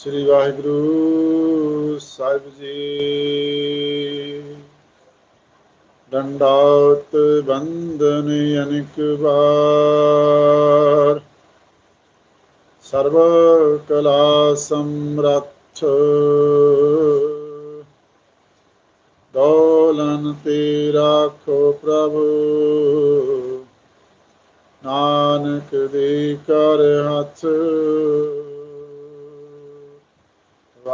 ਸ੍ਰੀ ਵਾਹਿਗੁਰੂ ਸਾਹਿਬ ਜੀ। ਡੰਡਾਤ ਬੰਦਨ ਅਨਿਕ ਬਾਰ ਸਰਬ ਕਲਾ ਸਮਰੱਥ। ਦੌਲਨ ਤੇ ਰਾਖੋ ਪ੍ਰਭੂ। ਨਾਨਕ ਦੇ ਕਰ ਹੱਥ।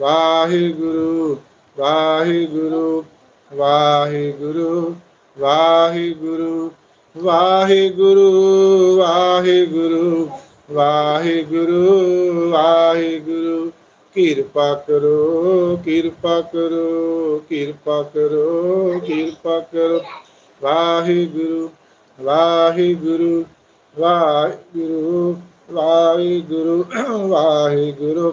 ਵਾਹਿਗੁਰੂ ਵਾਹਿਗੁਰੂ ਵਾਹਿਗੁਰੂ ਵਾਹਿਗੁਰੂ ਵਾਹਿਗੁਰੂ ਵਾਹਿਗੁਰੂ ਵਾਹਿਗੁਰੂ ਵਾਹਿਗੁਰੂ। ਕਿਰਪਾ ਕਰੋ ਕਿਰਪਾ ਕਰੋ ਕਿਰਪਾ ਕਰੋ ਕਿਰਪਾ ਕਰੋ। ਵਾਹਿਗੁਰੂ ਵਾਹਿਗੁਰੂ ਵਾਹਿਗੁਰੂ ਵਾਹਿਗੁਰੂ ਵਾਹਿਗੁਰੂ।